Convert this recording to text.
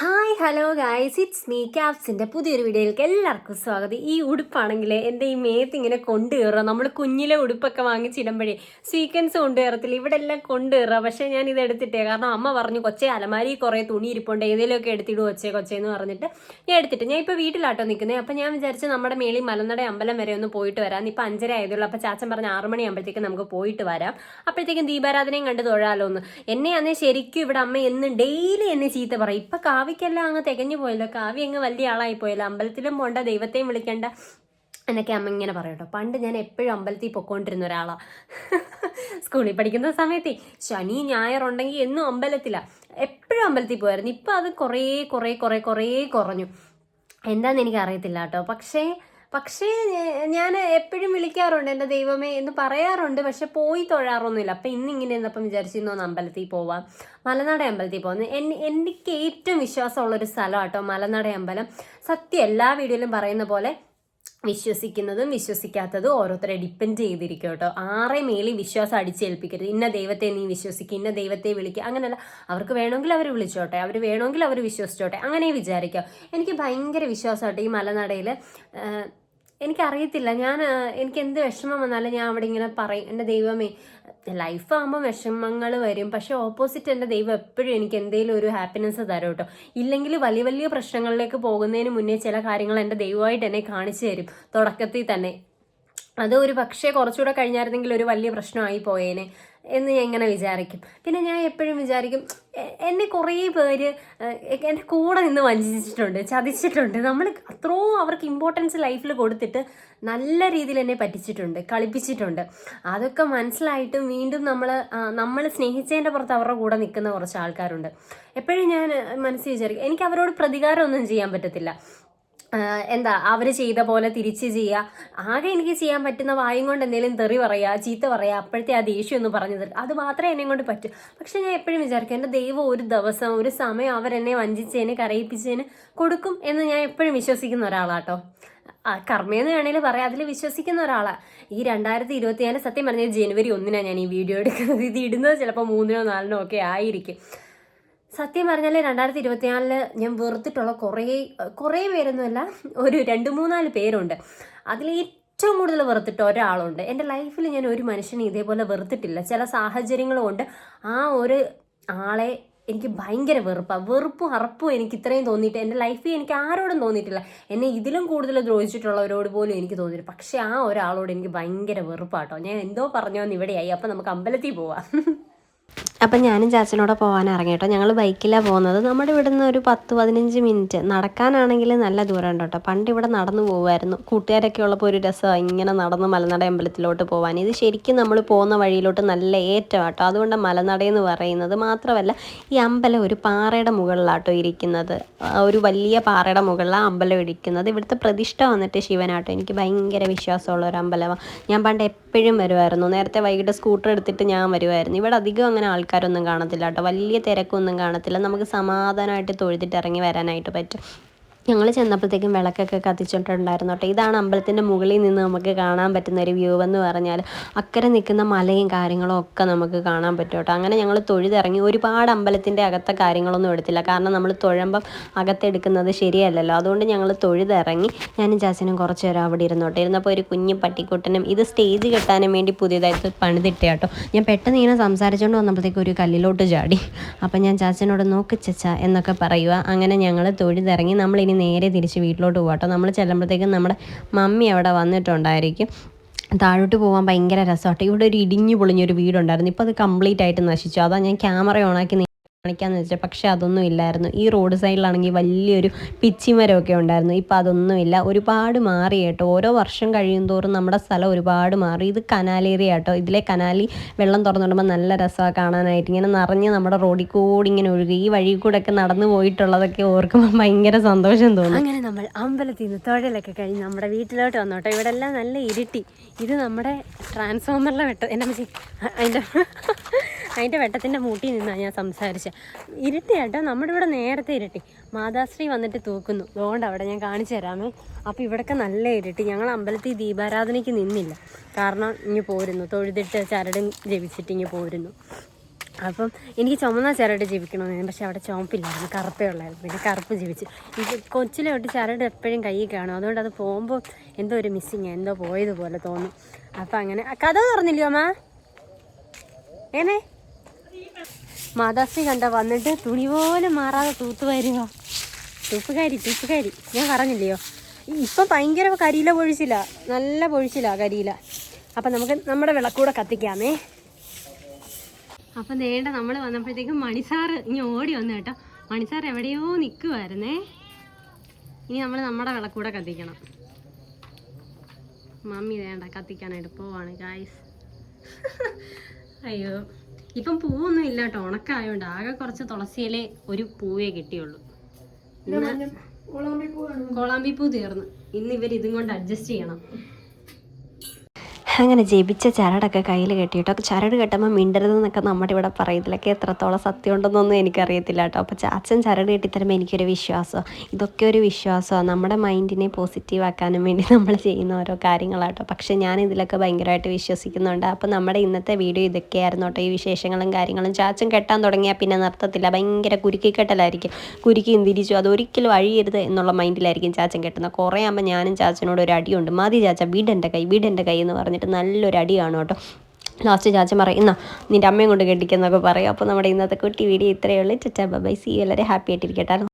Hi hello guys it's me ക്യാപ്സിന്റെ പുതിയൊരു വീഡിയോയിലേക്ക് എല്ലാവർക്കും സ്വാഗതം. ഈ ഉടുപ്പാണെങ്കിൽ എന്റെ ഈ മേത്ത് ഇങ്ങനെ കൊണ്ടുകയറുക. നമ്മൾ കുഞ്ഞിലെ ഉടുപ്പൊക്കെ വാങ്ങിച്ചിടുമ്പോഴേ സീക്വൻസ് കൊണ്ടുകയറത്തില്ല. ഇവിടെ എല്ലാം കൊണ്ടുകയറുക. പക്ഷേ ഞാൻ ഇത് എടുത്തിട്ടേ. കാരണം അമ്മ പറഞ്ഞു കൊച്ചേ അലമാരി കുറേ തുണി ഇരിപ്പുണ്ട്. ഏതെങ്കിലുമൊക്കെ എടുത്തിടും കൊച്ചേ കൊച്ചേ എന്ന് പറഞ്ഞിട്ട് ഞാൻ എടുത്തിട്ട് ഞാൻ ഇപ്പോൾ വീട്ടിലാട്ടോ നിൽക്കുന്നത് അപ്പോൾ ഞാൻ വിചാരിച്ച് നമ്മുടെ മേളിൽ മലനട അമ്പലം വരെ ഒന്ന് പോയിട്ട് വരാം. ഇപ്പോൾ അഞ്ചര ആയതുള്ളൂ അപ്പോൾ ചാച്ചൻ പറഞ്ഞ ആറ് മണിയാകുമ്പോഴത്തേക്ക് നമുക്ക് പോയിട്ട് വരാം. അപ്പോഴത്തേക്കും ദീപാരാധനയും കണ്ട് തൊഴാലോ എന്ന് എന്നെ അന്നേ ശരിക്കും ഇവിടെ അമ്മ എന്നും ഡെയിലി എന്നെ ചീത്ത പറയും. ഇപ്പം കാവ്യക്കെല്ലാം അങ്ങ് തികഞ്ഞു പോയല്ലോ. കാവ്യ അങ്ങ് വലിയ ആളായി പോയല്ലോ. അമ്പലത്തിലും പോണ്ട ദൈവത്തെയും വിളിക്കണ്ട എന്നൊക്കെ അമ്മ ഇങ്ങനെ പറയും കേട്ടോ. പണ്ട് ഞാൻ എപ്പോഴും അമ്പലത്തിൽ പൊക്കോണ്ടിരുന്ന ഒരാളാണ് സ്കൂളിൽ പഠിക്കുന്ന സമയത്ത് ശനി ഞായർ ഉണ്ടെങ്കിൽ എന്നും അമ്പലത്തിലാണ് എപ്പോഴും അമ്പലത്തിൽ പോയായിരുന്നു. ഇപ്പം അത് കുറേ കുറേ കുറേ കുറേ കുറഞ്ഞു. എന്താണെന്ന് എനിക്കറിയത്തില്ല കേട്ടോ. പക്ഷേ പക്ഷേ ഞാൻ എപ്പോഴും വിളിക്കാറുണ്ട് എന്റെ ദൈവമേ എന്ന് പറയാറുണ്ട്. പക്ഷെ പോയി തൊഴാറൊന്നുമില്ല. അപ്പം ഇന്നിങ്ങനെ ഇരുന്നപ്പം വിചാരിച്ചിരുന്നു ഒന്ന് അമ്പലത്തിൽ പോവാം. മലനാട് അമ്പലത്തിൽ പോകുന്നത് എൻ എനിക്ക് ഏറ്റവും വിശ്വാസമുള്ളൊരു സ്ഥലം കേട്ടോ മലനാട് അമ്പലം. സത്യം എല്ലാ വീഡിയോയിലും പറയുന്ന പോലെ വിശ്വസിക്കുന്നതും വിശ്വസിക്കാത്തതും ഓരോരുത്തരെ ഡിപ്പെൻഡ് ചെയ്തിരിക്കും കേട്ടോ. ആറെ മേളിൽ വിശ്വാസം അടിച്ചേൽപ്പിക്കരുത്. ഇന്ന ദൈവത്തെ നീ വിശ്വസിക്കുക ഇന്ന ദൈവത്തെ വിളിക്കുക അങ്ങനെയല്ല. അവർക്ക് വേണമെങ്കിൽ അവർ വിളിച്ചോട്ടെ അവർ വേണമെങ്കിൽ അവർ വിശ്വസിച്ചോട്ടെ അങ്ങനെ വിചാരിക്കാം എനിക്ക് ഭയങ്കര വിശ്വാസമായിട്ട് ഈ മലനടയിൽ എനിക്കറിയത്തില്ല. ഞാൻ എനിക്ക് എന്ത് വിഷമം വന്നാലും ഞാൻ അവിടെ ഇങ്ങനെ പറയും. എന്റെ ദൈവമേ ലൈഫ് ആകുമ്പോൾ വിഷമങ്ങൾ വരും. പക്ഷെ ഓപ്പോസിറ്റ് എന്റെ ദൈവം എപ്പോഴും എനിക്ക് എന്തെങ്കിലും ഒരു ഹാപ്പിനെസ് തരും കേട്ടോ. ഇല്ലെങ്കിൽ വലിയ വലിയ പ്രശ്നങ്ങളിലേക്ക് പോകുന്നതിന് മുന്നേ ചില കാര്യങ്ങൾ എന്റെ ദൈവമായിട്ട് എന്നെ കാണിച്ചു തരും. തുടക്കത്തിൽ തന്നെ. അത് ഒരു പക്ഷേ കുറച്ചുകൂടെ കഴിഞ്ഞായിരുന്നെങ്കിൽ ഒരു വലിയ പ്രശ്നമായി പോയേനെ എന്ന് ഞാൻ ഇങ്ങനെ വിചാരിക്കും. പിന്നെ ഞാൻ എപ്പോഴും വിചാരിക്കും എന്നെ കുറേ പേര് എന്റെ കൂടെ നിന്ന് വഞ്ചിച്ചിട്ടുണ്ട് ചതിച്ചിട്ടുണ്ട്. നമ്മൾ അത്രയും അവർക്ക് ഇമ്പോർട്ടൻസ് ലൈഫിൽ കൊടുത്തിട്ട് നല്ല രീതിയിൽ എന്നെ പറ്റിച്ചിട്ടുണ്ട് കളിപ്പിച്ചിട്ടുണ്ട്. അതൊക്കെ മനസ്സിലായിട്ടും വീണ്ടും നമ്മൾ നമ്മൾ സ്നേഹിച്ചതിന്റെ പുറത്ത് അവരുടെ കൂടെ നിൽക്കുന്ന കുറച്ച് ആൾക്കാരുണ്ട്. എപ്പോഴും ഞാൻ മനസ്സിൽ വിചാരിക്കും എനിക്ക് അവരോട് പ്രതികാരമൊന്നും ചെയ്യാൻ പറ്റത്തില്ല. എന്താ അവർ ചെയ്ത പോലെ തിരിച്ച് ചെയ്യുക ആകെ എനിക്ക് ചെയ്യാൻ പറ്റുന്ന വായും കൊണ്ട് എന്തെങ്കിലും തെറി പറയുക ചീത്ത പറയുക അപ്പോഴത്തെ ആ ദേഷ്യം ഒന്ന് പറഞ്ഞു തരും അത് മാത്രമേ എന്നെ കൊണ്ട് പറ്റൂ. പക്ഷെ ഞാൻ എപ്പോഴും വിചാരിക്കും എന്റെ ദൈവം ഒരു ദിവസം ഒരു സമയം അവരെന്നെ വഞ്ചിച്ചതിന് കരയിപ്പിച്ചതിന് കൊടുക്കും എന്ന് ഞാൻ എപ്പോഴും വിശ്വസിക്കുന്ന ഒരാളാട്ടോ. കർമ്മയെന്ന് വേണമെങ്കിൽ പറയാം അതിൽ വിശ്വസിക്കുന്ന ഒരാളാണ് ഈ രണ്ടായിരത്തി ഇരുപത്തിനാല് സത്യം പറഞ്ഞാൽ ജനുവരി ഒന്നിനാണ് ഞാൻ ഈ വീഡിയോ എടുക്കുന്നത്. ഇത് ഇടുന്നത് ചിലപ്പോൾ മൂന്നിനോ നാലിനോ ഒക്കെ ആയിരിക്കും. സത്യം പറഞ്ഞാൽ രണ്ടായിരത്തി ഇരുപത്തിനാലിൽ ഞാൻ വെറുത്തിട്ടുള്ള കുറേ കുറേ പേരൊന്നുമല്ല ഒരു രണ്ട് മൂന്നാൽ പേരുണ്ട്. അതിൽ ഏറ്റവും കൂടുതൽ വെറുത്തിട്ട് ഒരാളുണ്ട്. എന്റെ ലൈഫിൽ ഞാൻ ഒരു മനുഷ്യനെ ഇതേപോലെ വെറുത്തിട്ടില്ല. ചില സാഹചര്യങ്ങൾ കൊണ്ട് ആ ഒരു ആളെ എനിക്ക് ഭയങ്കര വെറുപ്പാണ് വെറുപ്പും അറപ്പും എനിക്ക് ഇത്രയും തോന്നിയിട്ട് എന്റെ ലൈഫിൽ എനിക്ക് ആരോടും തോന്നിയിട്ടില്ല. എന്നെ ഇതിലും കൂടുതൽ ദ്രോഹിച്ചിട്ടുള്ളവരോട് പോലും എനിക്ക് തോന്നിയില്ല പക്ഷേ ആ ഒരാളോട് എനിക്ക് ഭയങ്കര വെറുപ്പാട്ടോ. ഞാൻ എന്തോ പറഞ്ഞോന്ന് ഇവിടെയായി. അപ്പം നമുക്ക് അമ്പലത്തിൽ പോവാം. അപ്പം ഞാനും ചാച്ചനോടെ പോകാൻ ഇറങ്ങി കേട്ടോ. ഞങ്ങൾ ബൈക്കിലാണ് പോകുന്നത്. നമ്മുടെ ഇവിടെ നിന്ന് ഒരു പത്ത് പതിനഞ്ച് മിനിറ്റ്. നടക്കാനാണെങ്കിൽ നല്ല ദൂരം ഉണ്ട് കേട്ടോ. പണ്ട് ഇവിടെ നടന്നു പോകുമായിരുന്നു കൂട്ടുകാരൊക്കെ ഉള്ളപ്പോൾ ഒരു രസമാണ് ഇങ്ങനെ നടന്ന് മലനട അമ്പലത്തിലോട്ട് പോകാൻ ഇത് ശരിക്കും നമ്മൾ പോകുന്ന വഴിയിലോട്ട് നല്ല ഏറ്റവും കേട്ടോ അതുകൊണ്ട് എന്ന് പറയുന്നത് മാത്രമല്ല ഈ അമ്പലം ഒരു പാറയുടെ മുകളിലാട്ടോ ഇരിക്കുന്നത്. ഒരു വലിയ പാറയുടെ മുകളിലാണ് അമ്പലം ഇരിക്കുന്നത്. ഇവിടുത്തെ പ്രതിഷ്ഠ വന്നിട്ട് ശിവനാട്ടോ. എനിക്ക് ഭയങ്കര വിശ്വാസമുള്ള ഒരു അമ്പലമാണ് ഞാൻ പണ്ട് എപ്പോഴും വരുമായിരുന്നു. നേരത്തെ വൈകിട്ട് സ്കൂട്ടർ എടുത്തിട്ട് ഞാൻ വരുമായിരുന്നു. ഇവിടെ അധികം അങ്ങനെ ആൾക്കാരൊന്നും കാണത്തില്ല കേട്ടോ. വലിയ തിരക്കൊന്നും കാണത്തില്ല. നമുക്ക് സമാധാനമായിട്ട് തൊഴുതിട്ട് ഇറങ്ങി വരാനായിട്ട് പറ്റും. ഞങ്ങൾ ചെന്നപ്പോഴത്തേക്കും വിളക്കൊക്കെ കത്തിച്ചിട്ടുണ്ടായിരുന്നു കേട്ടോ. ഇതാണ് അമ്പലത്തിന്റെ മുകളിൽ നിന്ന് നമുക്ക് കാണാൻ പറ്റുന്ന ഒരു വ്യൂ എന്ന് പറഞ്ഞാൽ അക്കരെ നിൽക്കുന്ന മലയും കാര്യങ്ങളും ഒക്കെ നമുക്ക് കാണാൻ പറ്റും കേട്ടോ. അങ്ങനെ ഞങ്ങൾ തൊഴുതിറങ്ങി. ഒരുപാട് അമ്പലത്തിന്റെ അകത്തെ കാര്യങ്ങളൊന്നും എടുത്തില്ല. കാരണം നമ്മൾ തൊഴുമ്പം അകത്തെടുക്കുന്നത് ശരിയല്ലല്ലോ. അതുകൊണ്ട് ഞങ്ങൾ തൊഴുതിറങ്ങി. ഞാനും ചാച്ചനും കുറച്ച് നേരം അവിടെ ഇരുന്നോട്ടെ ഇരുന്നപ്പോൾ ഒരു കുഞ്ഞു പട്ടിക്കുട്ടനും ഇത് സ്റ്റേജ് കെട്ടാനും വേണ്ടി പുതിയതായിട്ട് പണിതിട്ട കേട്ടോ. ഞാൻ പെട്ടെന്ന് ഇങ്ങനെ സംസാരിച്ചുകൊണ്ട് വന്നപ്പോഴത്തേക്ക് ഒരു കല്ലിലോട്ട് ചാടി. അപ്പം ഞാൻ ചാച്ചനോട് നോക്ക് ചച്ച എന്നൊക്കെ പറയുക. അങ്ങനെ ഞങ്ങൾ തൊഴുതിറങ്ങി. നമ്മളിനി നേരെ തിരിച്ച് വീട്ടിലോട്ട് പോകാട്ടോ നമ്മൾ ചെല്ലുമ്പോഴത്തേക്കും നമ്മുടെ മമ്മി അവിടെ വന്നിട്ടുണ്ടായിരിക്കും. താഴോട്ട് പോകാൻ ഭയങ്കര രസമാട്ടോ ഇവിടെ ഒരു ഇടിഞ്ഞു പൊളിഞ്ഞൊരു വീടുണ്ടായിരുന്നു. ഇപ്പോൾ അത് കംപ്ലീറ്റ് ആയിട്ട് നശിച്ചു. അതാ ഞാൻ ക്യാമറ ഓണാക്കി കാണിക്കാന്ന് വെച്ചാൽ പക്ഷെ അതൊന്നും ഇല്ലായിരുന്നു. ഈ റോഡ് സൈഡിലാണെങ്കിൽ വലിയൊരു പിച്ചിമരമൊക്കെ ഉണ്ടായിരുന്നു. ഇപ്പം അതൊന്നുമില്ല ഒരുപാട് മാറി കേട്ടോ. ഓരോ വർഷം കഴിയും തോറും നമ്മുടെ സ്ഥലം ഒരുപാട് മാറി. ഇത് കനാലേറിയ കേട്ടോ. ഇതിലെ കനാലി വെള്ളം തുറന്നിടുമ്പോൾ നല്ല രസമാണ് കാണാനായിട്ട്. ഇങ്ങനെ നിറഞ്ഞ് നമ്മുടെ റോഡിൽ കൂടി ഇങ്ങനെ ഒഴുകി ഈ വഴി കൂടെ ഒക്കെ നടന്നു പോയിട്ടുള്ളതൊക്കെ ഓർക്കുമ്പോൾ ഭയങ്കര സന്തോഷം തോന്നും. അങ്ങനെ നമ്മൾ അമ്പലത്തിൽ നിന്ന് തൊഴിലൊക്കെ കഴിഞ്ഞ് നമ്മുടെ വീട്ടിലോട്ട് വന്നോട്ടോ ഇവിടെ എല്ലാം നല്ല ഇരുട്ടി. ഇത് നമ്മുടെ ട്രാൻസ്ഫോമറിലെ വെട്ട എന്റെ അതിന്റെ അതിന്റെ വെട്ടത്തിന്റെ മൂട്ടിൽ നിന്നാണ് ഞാൻ സംസാരിച്ചത് ഇരുട്ടി കേട്ടോ നമ്മുടെ ഇവിടെ നേരത്തെ ഇരുട്ടി. മാതാശ്രീ വന്നിട്ട് തൂക്കുന്നു. അതുകൊണ്ട് അവിടെ ഞാൻ കാണിച്ചു തരാമേ. അപ്പോൾ ഇവിടെയൊക്കെ നല്ല ഇരുട്ടി. ഞങ്ങൾ അമ്പലത്തിൽ ദീപാരാധനയ്ക്ക് നിന്നില്ല. കാരണം ഇങ്ങ് പോരുന്നു. തൊഴുതിട്ട് ചരടും ജപിച്ചിട്ട് ഇങ്ങ് പോരുന്നു. അപ്പം എനിക്ക് ചുമന്ന ചരട് ജീവിക്കണമെന്ന് പക്ഷേ അവിടെ ചുമപ്പില്ലായിരുന്നു. കറുപ്പേ ഉള്ളായിരുന്നു. പിന്നെ കറുപ്പ് ജീവിച്ചു ഇത് കൊച്ചിലെ തൊട്ട് ചരട് എപ്പോഴും കയ്യിൽ കാണും. അതുകൊണ്ട് അത് പോകുമ്പോൾ എന്തോ ഒരു മിസ്സിങ് എന്തോ പോയതുപോലെ തോന്നും. അപ്പം അങ്ങനെ. കഥ തുറന്നില്ലയോ അമ്മ? ഏനെ മാതാശ്രീ കണ്ട വന്നിട്ട് തുണി പോലും മാറാതെ തൂത്ത് വരിക തൂപ്പുകാരി തൂപ്പുകാരി. ഞാൻ പറഞ്ഞില്ലയോ? ഇപ്പം ഭയങ്കര കരിയില പൊഴിച്ചില്ല നല്ല പൊഴിച്ചില്ല കരിയില. അപ്പം നമുക്ക് നമ്മുടെ വിളക്കൂടെ കത്തിക്കാമേ. അപ്പം നേണ്ട നമ്മൾ വന്നപ്പോഴത്തേക്കും മണിസാറ് ഇനി ഓടി വന്നു കേട്ടോ. മണിസാർ എവിടെയോ നിൽക്കുമായിരുന്നേ ഇനി നമ്മൾ നമ്മുടെ വിളക്കൂടെ കത്തിക്കണം. മമ്മി വേണ്ട കത്തിക്കാനായിട്ട് പോവാണ് ഗായ്സ് അയ്യോ. ഇപ്പം പൂവൊന്നും ഇല്ല കേട്ടോ ഉണക്കായോണ്ട്. ആകെ കുറച്ച് തുളസിയിലെ ഒരു പൂവേ കിട്ടിയുള്ളൂ. ഇന്ന് കോളാമ്പി പൂ തീർന്നു. ഇന്ന് ഇവർ ഇതും കൊണ്ട് അഡ്ജസ്റ്റ് ചെയ്യണം. അങ്ങനെ ജപിച്ച ചരടൊക്കെ കയ്യിൽ കെട്ടിയിട്ടോ. ചരട് കെട്ടുമ്പോൾ മിണ്ടരുത് എന്നൊക്കെ നമ്മുടെ ഇവിടെ പറയുന്നതിലൊക്കെ എത്രത്തോളം സത്യം ഉണ്ടെന്നൊന്നും എനിക്കറിയത്തില്ല കേട്ടോ. അപ്പോൾ ചാച്ചൻ ചരട് കെട്ടിത്തരുമ്പോൾ എനിക്കൊരു വിശ്വാസം ഇതൊക്കെ ഒരു വിശ്വാസമാണ് നമ്മുടെ മൈൻഡിനെ പോസിറ്റീവ് ആക്കാനും വേണ്ടി നമ്മൾ ചെയ്യുന്ന ഓരോ കാര്യങ്ങളാട്ടോ പക്ഷേ ഞാൻ ഇതിലൊക്കെ ഭയങ്കരമായിട്ട് വിശ്വസിക്കുന്നുണ്ട്. അപ്പോൾ നമ്മുടെ ഇന്നത്തെ വീഡിയോ ഇതൊക്കെയായിരുന്നു കേട്ടോ. ഈ വിശേഷങ്ങളും കാര്യങ്ങളും. ചാച്ചൻ കെട്ടാൻ തുടങ്ങിയാൽ പിന്നെ നിർത്തത്തില്ല. ഭയങ്കര കുരുക്കി കെട്ടലായിരിക്കും കുരുക്കിയും തിരിച്ചു അതൊരിക്കലും അഴിയരുത് എന്നുള്ള മൈൻഡിലായിരിക്കും ചാച്ചൻ കെട്ടുന്നത്. കുറേ ആകുമ്പോൾ ഞാനും ചാച്ചനോട് ഒരു അടിയുണ്ട്. മതി ചാച്ച വീടെന്റെ കൈ വീടെന്റെ കൈ എന്ന് പറഞ്ഞിട്ട് നല്ലൊരു അടിയാണ് കേട്ടോ. ലാസ്റ്റ് ചാച്ച പറയും എന്നാ നിന്റെ അമ്മയും കൊണ്ട് കെട്ടിക്കുന്നൊക്കെ പറയും. അപ്പോൾ നമ്മുടെ ഇന്നത്തെ കുട്ടി വീഡിയോ ഇത്രയേ ഉള്ളൂ. ചച്ചാ ബൈ സി എല്ലാവരും ഹാപ്പി ആയിട്ടിരിക്കട്ടെ.